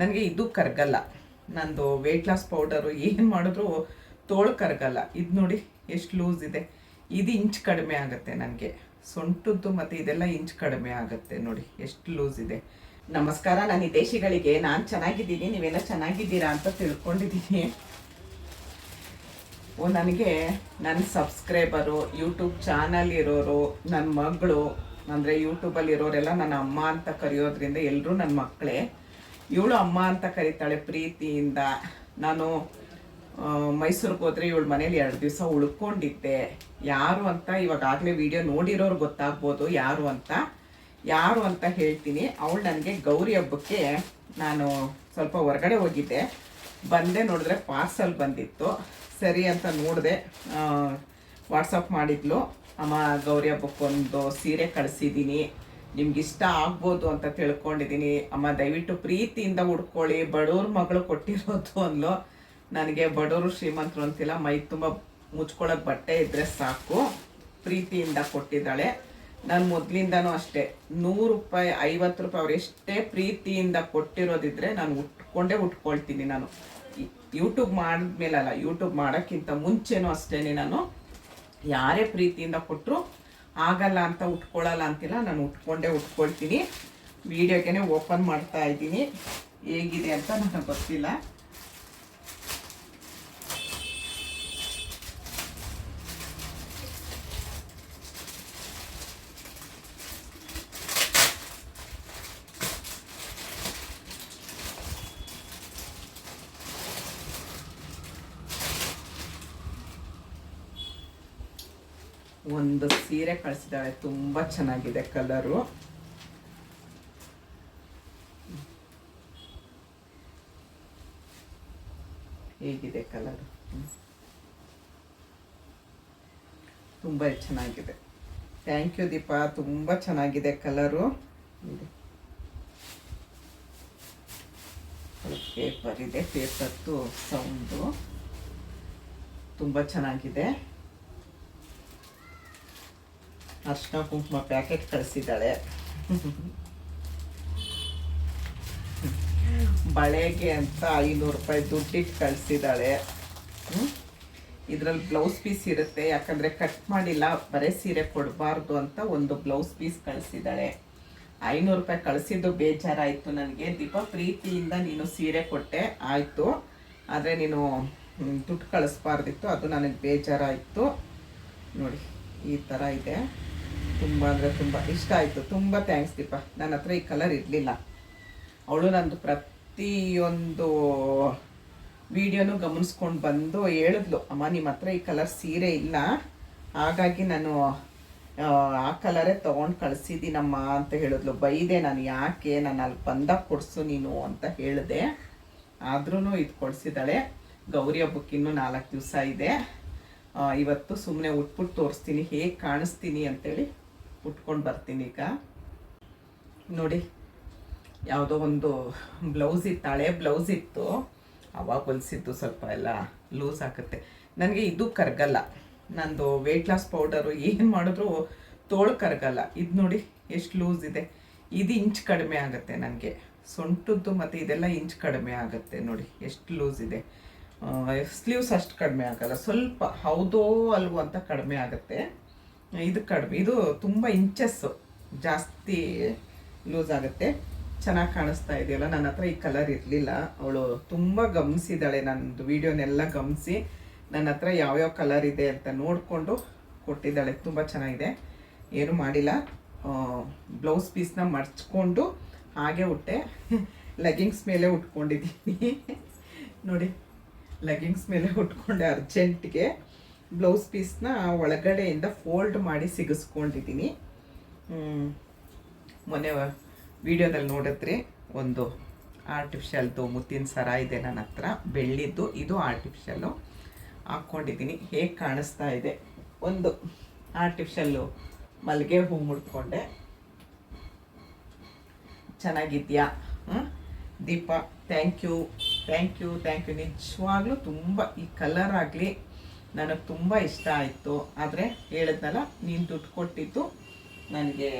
ನನಗೆ ಇದು ಕರಗಲ್ಲ. ನಂದು ವೆಯ್ಟ್ ಲಾಸ್ ಪೌಡರು ಏನು ಮಾಡಿದ್ರು ತೋಳು ಕರಗಲ್ಲ. ಇದು ನೋಡಿ ಎಷ್ಟು ಲೂಸ್ ಇದೆ. ಇದು ಇಂಚ್ ಕಡಿಮೆ ಆಗುತ್ತೆ ನನಗೆ. ಸೊಂಟದ್ದು ಮತ್ತು ಇದೆಲ್ಲ ಇಂಚ್ ಕಡಿಮೆ ಆಗುತ್ತೆ ನೋಡಿ, ಎಷ್ಟು ಲೂಸ್ ಇದೆ. ನಮಸ್ಕಾರ, ನಾನು ದೇಶಿಗಳಿಗೆ ನಾನು ಚೆನ್ನಾಗಿದ್ದೀನಿ, ನೀವೆಲ್ಲ ಚೆನ್ನಾಗಿದ್ದೀರಾ ಅಂತ ತಿಳ್ಕೊಂಡಿದ್ದೀನಿ. ಓ, ನನಗೆ ನನ್ನ ಸಬ್ಸ್ಕ್ರೈಬರು ಯೂಟ್ಯೂಬ್ ಚಾನಲ್ ಇರೋರು ನನ್ನ ಮಗಳು, ಅಂದರೆ ಯೂಟ್ಯೂಬಲ್ಲಿ ಇರೋರೆಲ್ಲ ನನ್ನ ಅಮ್ಮ ಅಂತ ಕರೆಯೋದ್ರಿಂದ ಎಲ್ಲರೂ ನನ್ನ ಮಕ್ಕಳೇ ಇವಳು ಅಮ್ಮ ಅಂತ ಕರೀತಾಳೆ ಪ್ರೀತಿಯಿಂದ. ನಾನು ಮೈಸೂರಿಗೆ ಹೋದ್ರೆ ಇವಳು ಮನೇಲಿ ಎರಡು ದಿವಸ ಉಳ್ಕೊಂಡಿದ್ದೆ. ಯಾರು ಅಂತ ಇವಾಗ ಆಗಲೇ ವಿಡಿಯೋ ನೋಡಿರೋರು ಗೊತ್ತಾಗ್ಬೋದು ಯಾರು ಅಂತ. ಯಾರು ಅಂತ ಹೇಳ್ತೀನಿ. ಅವಳು ನನಗೆ ಗೌರಿ ಹಬ್ಬಕ್ಕೆ ನಾನು ಸ್ವಲ್ಪ ಹೊರಗಡೆ ಹೋಗಿದ್ದೆ. ಬಂದೆ ನೋಡಿದ್ರೆ ಪಾರ್ಸಲ್ ಬಂದಿತ್ತು. ಸರಿ ಅಂತ ನೋಡಿದೆ ವಾಟ್ಸಪ್ ಮಾಡಿದ್ಲು. ಅಮ್ಮ ಗೌರಿ ಹಬ್ಬಕ್ಕೊಂದು ಸೀರೆ ಕಳಿಸಿದ್ದೀನಿ. ನಿಮ್ಗೆ ಇಷ್ಟ ಆಗ್ಬೋದು ಅಂತ ತಿಳ್ಕೊಂಡಿದ್ದೀನಿ. ಅಮ್ಮ, ದಯವಿಟ್ಟು ಪ್ರೀತಿಯಿಂದ ಉಡ್ಕೊಳ್ಳಿ ಬಡವ್ರ ಮಗಳು ಕೊಟ್ಟಿರೋದು ಅಂದ್ಲು. ನನಗೆ ಬಡವರು ಶ್ರೀಮಂತರು ಅಂತಿಲ್ಲ. ಮೈ ತುಂಬ ಮುಚ್ಕೊಳ್ಳೋಕೆ ಬಟ್ಟೆ ಇದ್ರೆ ಸಾಕು. ಪ್ರೀತಿಯಿಂದ ಕೊಟ್ಟಿದ್ದಾಳೆ. ನಾನು ಮೊದಲಿಂದನೂ ಅಷ್ಟೇ. ನೂರು ರೂಪಾಯಿ, ಐವತ್ತು ರೂಪಾಯಿ ಅವ್ರು ಎಷ್ಟೇ ಪ್ರೀತಿಯಿಂದ ಕೊಟ್ಟಿರೋದಿದ್ರೆ ನಾನು ಉಟ್ಕೊಂಡೇ ಉಟ್ಕೊಳ್ತೀನಿ ನಾನು. ಯೂಟ್ಯೂಬ್ ಮಾಡಿದ್ಮೇಲಲ್ಲ ಯೂಟ್ಯೂಬ್ ಮಾಡೋಕ್ಕಿಂತ ಮುಂಚೆನೂ ಅಷ್ಟೇ ನಾನು. ಯಾರೇ ಪ್ರೀತಿಯಿಂದ ಕೊಟ್ಟರು ಆಗಲ್ಲ ಅಂತ ಉಟ್ಕೊಳ್ಳಲ್ಲ ಅಂತಿಲ್ಲ, ನಾನು ಉಟ್ಕೊಂಡೇ, ಉಟ್ಕೊಳ್ತೀನಿ. ವಿಡಿಯೋಗೆ ಓಪನ್ ಮಾಡ್ತಾ ಇದ್ದೀನಿ. ಹೇಗಿದೆ ಅಂತ ನನಗೆ ಗೊತ್ತಿಲ್ಲ. ಒಂದು ಸೀರೆ ಕಳಿಸಿದ್ದಾಳೆ ತುಂಬ ಚೆನ್ನಾಗಿದೆ ಕಲರು. ಹೇಗಿದೆ ಕಲರ್? ತುಂಬ ಚೆನ್ನಾಗಿದೆ. Thank you Deepa. ತುಂಬ ಚೆನ್ನಾಗಿದೆ ಕಲರು. ಪೇಪರ್ ಇದೆ ಪೇಪರ್ದು ಸೌಂಡು ತುಂಬ ಚೆನ್ನಾಗಿದೆ. ಅರ್ಶಿನ ಕುಂಕುಮ ಪ್ಯಾಕೆಟ್ ಕಳಿಸಿದ್ದಾಳೆ. ಬಳೆಗೆ ಅಂತ ಐನೂರು ರೂಪಾಯಿ ದುಡ್ಡಿಟ್ಟು ಕಳಿಸಿದ್ದಾಳೆ. ಇದರಲ್ಲಿ ಬ್ಲೌಸ್ ಪೀಸ್ ಇರುತ್ತೆ. ಯಾಕಂದರೆ ಕಟ್ ಮಾಡಿಲ್ಲ, ಬರೀ ಸೀರೆ ಕೊಡಬಾರ್ದು ಅಂತ ಒಂದು ಬ್ಲೌಸ್ ಪೀಸ್ ಕಳಿಸಿದ್ದಾಳೆ. ಐನೂರು ರೂಪಾಯಿ ಕಳಿಸಿದ್ದು ಬೇಜಾರಾಯಿತು ನನಗೆ. ದೀಪ, ಪ್ರೀತಿಯಿಂದ ನೀನು ಸೀರೆ ಕೊಟ್ಟೆ, ಆಯಿತು. ಆದರೆ ನೀನು ದುಡ್ಡು ಕಳಿಸ್ಬಾರ್ದಿತ್ತು. ಅದು ನನಗೆ ಬೇಜಾರಾಯಿತು. ನೋಡಿ, ಈ ಥರ ಇದೆ. ತುಂಬ ಅಂದರೆ ತುಂಬ ಇಷ್ಟ ಆಯಿತು. ತುಂಬ ಥ್ಯಾಂಕ್ಸ್ ದೀಪ. ನನ್ನ ಹತ್ರ ಈ ಕಲರ್ ಇರಲಿಲ್ಲ. ಅವಳು ನಂದು ಪ್ರತಿಯೊಂದು ವಿಡಿಯೋನು ಗಮನಿಸ್ಕೊಂಡು ಬಂದು ಹೇಳಿದ್ಲು ಅಮ್ಮ ನಿಮ್ಮ ಹತ್ರ ಈ ಕಲರ್ ಸೀರೆ ಇಲ್ಲ. ಹಾಗಾಗಿ ನಾನು ಆ, ಕಲರೇ ತೊಗೊಂಡು ಕಳಿಸಿದ್ದೀನಮ್ಮ ಅಂತ ಹೇಳಿದ್ಲು. ಬೈದೆ ನಾನು ಯಾಕೆ? ನಾನು ಅಲ್ಲಿ ಬಂದಾಗ ಕೊಡಿಸು ನೀನು ಅಂತ ಹೇಳಿದೆ. ಆದ್ರೂ ಇದು ಕೊಡಿಸಿದ್ದಾಳೆ. ಗೌರಿ ಹಬ್ಬಕ್ಕೆ ಇನ್ನೂ ನಾಲ್ಕು ದಿವಸ ಇದೆ. ಇವತ್ತು ಸುಮ್ಮನೆ ಉಟ್ಬಿಟ್ಟು ತೋರಿಸ್ತೀನಿ. ಹೇಗೆ ಕಾಣಿಸ್ತೀನಿ ಅಂತೇಳಿ ಉಟ್ಕೊಂಡು ಬರ್ತೀನಿ ಈಗ. ನೋಡಿ, ಯಾವುದೋ ಒಂದು ಬ್ಲೌಸ್ ಇತ್ತು, ಹಳೆ ಬ್ಲೌಸ್ ಇತ್ತು. ಅವಾಗ ಹೊಲಿಸಿದ್ದು ಸ್ವಲ್ಪ ಎಲ್ಲ ಲೂಸ್ ಆಗುತ್ತೆ ನನಗೆ ಇದು ಕರಗಲ್ಲ. ನಂದು ವೆಯ್ಟ್ ಲಾಸ್ ಪೌಡರು ಏನು ಮಾಡಿದ್ರು ತೋಳು ಕರಗಲ್ಲ. ಇದು ನೋಡಿ ಎಷ್ಟು ಲೂಸ್ ಇದೆ. ಇದು ಇಂಚ್ ಕಡಿಮೆ ಆಗುತ್ತೆ ನನಗೆ. ಸೊಂಟದ್ದು ಮತ್ತು ಇದೆಲ್ಲ ಇಂಚ್ ಕಡಿಮೆ ಆಗುತ್ತೆ ನೋಡಿ, ಎಷ್ಟು ಲೂಸ್ ಇದೆ. ಸ್ಲೀವ್ಸ್ ಅಷ್ಟು ಕಡಿಮೆ ಆಗಲ್ಲ. ಸ್ವಲ್ಪ ಹೌದೋ ಅಲ್ವೋ ಅಂತ ಕಡಿಮೆ ಆಗುತ್ತೆ. ಇದು ಕಡಿಮೆ. ಇದು ತುಂಬ ಇಂಚಸ್ಸು ಜಾಸ್ತಿ ಲೂಸ್ ಆಗುತ್ತೆ. ಚೆನ್ನಾಗಿ ಕಾಣಿಸ್ತಾ ಇದೆಯಲ್ಲ? ನನ್ನ ಹತ್ರ ಈ ಕಲರ್ ಇರಲಿಲ್ಲ. ಅವಳು ತುಂಬ ಗಮನಿಸಿದಾಳೆ ನನ್ನದು ವೀಡಿಯೋನೆಲ್ಲ ಗಮನಿಸಿ ನನ್ನ ಹತ್ರ ಯಾವ್ಯಾವ ಕಲರ್ ಇದೆ ಅಂತ ನೋಡಿಕೊಂಡು ಕೊಟ್ಟಿದ್ದಾಳೆ. ತುಂಬ ಚೆನ್ನಾಗಿದೆ. ಏನು ಮಾಡಿಲ್ಲ. ಬ್ಲೌಸ್ ಪೀಸ್ನ ಮರ್ಚ್ಕೊಂಡು ಹಾಗೆ ಉಟ್ಟೆ. ಲೆಗಿಂಗ್ಸ್ ಮೇಲೆ ಉಟ್ಕೊಂಡಿದ್ದೀನಿ. ನೋಡಿ ಲೆಗಿಂಗ್ಸ್ ಮೇಲೆ ಉಟ್ಕೊಂಡೆ ಅರ್ಜೆಂಟ್ಗೆ ಬ್ಲೌಸ್ ಪೀಸ್ನ ಒಳಗಡೆಯಿಂದ ಫೋಲ್ಡ್ ಮಾಡಿ ಸಿಗಿಸ್ಕೊಂಡಿದ್ದೀನಿ. ಮೊನ್ನೆ ವಿಡಿಯೋದಲ್ಲಿ ನೋಡಿದ್ರೆ, ಒಂದು ಆರ್ಟಿಫಿಷಿಯಲ್ದು ಮುತ್ತಿನ ಸರ ಇದೆ ನನ್ನ ಹತ್ರ, ಬೆಳ್ಳಿದ್ದು, ಇದು ಆರ್ಟಿಫಿಷಿಯಲ್ಲು ಹಾಕ್ಕೊಂಡಿದ್ದೀನಿ, ಹೇಗೆ ಕಾಣಿಸ್ತಾ ಇದೆ. ಒಂದು ಆರ್ಟಿಫಿಷಲ್ಲು ಮಲ್ಲಿಗೆ ಹೂ ಮುಡ್ಕೊಂಡೆ. ಚೆನ್ನಾಗಿದ್ಯಾ? Deepa thank you thank you thank you ನಿಜವಾಗ್ಲೂ ತುಂಬ ಈ ಕಲರ್ ಆಗಲಿ ನನಗೆ ತುಂಬ ಇಷ್ಟ ಆಯಿತು. ಆದರೆ ಹೇಳಿದ್ನಲ್ಲ, ನೀನು ದುಡ್ಡು ಕೊಟ್ಟಿದ್ದು ನನಗೆ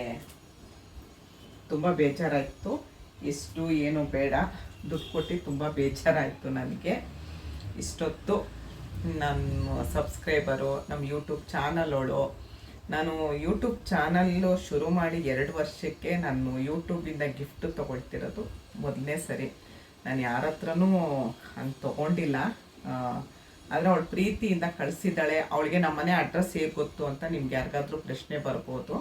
ತುಂಬ ಬೇಜಾರಾಯಿತು. ಇಷ್ಟು ಏನು ಬೇಡ. ದುಡ್ಡು ಕೊಟ್ಟು ತುಂಬ ಬೇಜಾರಾಯಿತು ನನಗೆ. ಇಷ್ಟೊತ್ತು ನಮ್ಮ ಸಬ್ಸ್ಕ್ರೈಬರು ನಮ್ಮ ಯೂಟ್ಯೂಬ್ ಚಾನಲೋಳು, ನಾನು ಯೂಟ್ಯೂಬ್ ಚಾನಲ್ಲು ಶುರು ಮಾಡಿ ಎರಡು ವರ್ಷಕ್ಕೆ ನಾನು ಯೂಟ್ಯೂಬಿಂದ ಗಿಫ್ಟ್ ತೊಗೊಳ್ತಿರೋದು ಮೊದಲನೇ ಸರಿ. ನಾನು ಯಾರ ಹತ್ರನೂ ಹಂಗೆ ತೊಗೊಂಡಿಲ್ಲ. ಆದರೆ ಅವಳು ಪ್ರೀತಿಯಿಂದ ಕಳಿಸಿದ್ದಾಳೆ, ಅವಳಿಗೆ ನಮ್ಮ ಮನೆ ಅಡ್ರೆಸ್ ಹೇಗೆ ಗೊತ್ತು ಅಂತ ನಿಮ್ಗೆ ಯಾರಿಗಾದ್ರೂ ಪ್ರಶ್ನೆ ಬರ್ಬೋದು.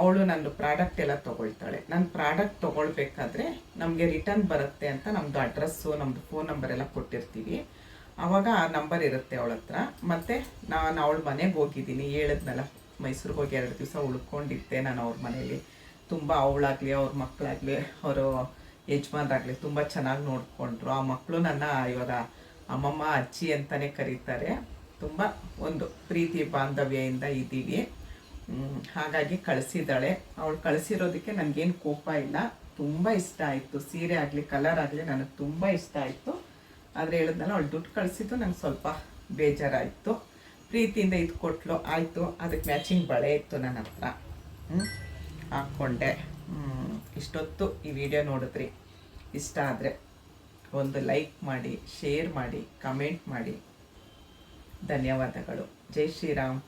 ಅವಳು ನನ್ನ ಪ್ರಾಡಕ್ಟ್ ಎಲ್ಲ ತೊಗೊಳ್ತಾಳೆ. ನನ್ನ ಪ್ರಾಡಕ್ಟ್ ತೊಗೊಳ್ಬೇಕಾದ್ರೆ ನಮಗೆ ರಿಟರ್ನ್ ಬರುತ್ತೆ ಅಂತ ನಮ್ಮದು ಅಡ್ರೆಸ್ಸು ನಮ್ಮದು ಫೋನ್ ನಂಬರ್ ಎಲ್ಲ ಕೊಟ್ಟಿರ್ತೀವಿ. ಆವಾಗ ಆ ನಂಬರ್ ಇರುತ್ತೆ ಅವಳ ಹತ್ರ. ಮತ್ತು ನಾನು ಅವಳ ಮನೆಗೆ ಹೋಗಿದ್ದೀನಿ. ಹೇಳಿದ್ನಲ್ಲ, ಮೈಸೂರಿಗೆ ಹೋಗಿ ಎರಡು ದಿವಸ ಉಳ್ಕೊಂಡಿದ್ದೆ ನಾನು ಅವ್ರ ಮನೇಲಿ ತುಂಬ ಅವಳಾಗಲಿ, ಅವ್ರ ಮಕ್ಕಳಾಗಲಿ ಅವರು ಯಜಮಾನ್ರಾಗಲಿ ತುಂಬ ಚೆನ್ನಾಗಿ ನೋಡಿಕೊಂಡ್ರು. ಆ ಮಕ್ಕಳು ನನ್ನ ಇವಾಗ ಅಮ್ಮಮ್ಮ, ಅಜ್ಜಿ ಅಂತಲೇ ಕರೀತಾರೆ. ತುಂಬ ಒಂದು ಪ್ರೀತಿ ಬಾಂಧವ್ಯದಿಂದ ಇದ್ದೀವಿ. ಹಾಗಾಗಿ ಕಳಿಸಿದ್ದಾಳೆ. ಅವಳು ಕಳಿಸಿರೋದಕ್ಕೆ ನನಗೇನು ಕೋಪ ಇಲ್ಲ. ತುಂಬ ಇಷ್ಟ ಆಯಿತು. ಸೀರೆ ಆಗಲಿ, ಕಲರ್ ಆಗಲಿ ನನಗೆ ತುಂಬ ಇಷ್ಟ ಆಯಿತು. ಆದರೆ ಹೇಳಿದ್ನಲ್ಲ, ಅವಳು ದುಡ್ಡು ಕಳಿಸಿದ್ದು ನಂಗೆ ಸ್ವಲ್ಪ ಬೇಜಾರಾಯಿತು. ಪ್ರೀತಿಯಿಂದ ಇದು ಕೊಟ್ಲು ಆಯಿತು. ಅದಕ್ಕೆ ಮ್ಯಾಚಿಂಗ್ ಬಳೆ ಇತ್ತು ನನ್ನ ಹತ್ರ? ಹಾಕ್ಕೊಂಡೆ. ಇಷ್ಟೊತ್ತು ಈ ವಿಡಿಯೋ ನೋಡಿದ್ರಿ. ಇಷ್ಟ ಆದರೆ. ಒಂದು ಲೈಕ್ ಮಾಡಿ ಶೇರ್ ಮಾಡಿ ಕಮೆಂಟ್ ಮಾಡಿ. ಧನ್ಯವಾದಗಳು. ಜೈ ಶ್ರೀರಾಮ್.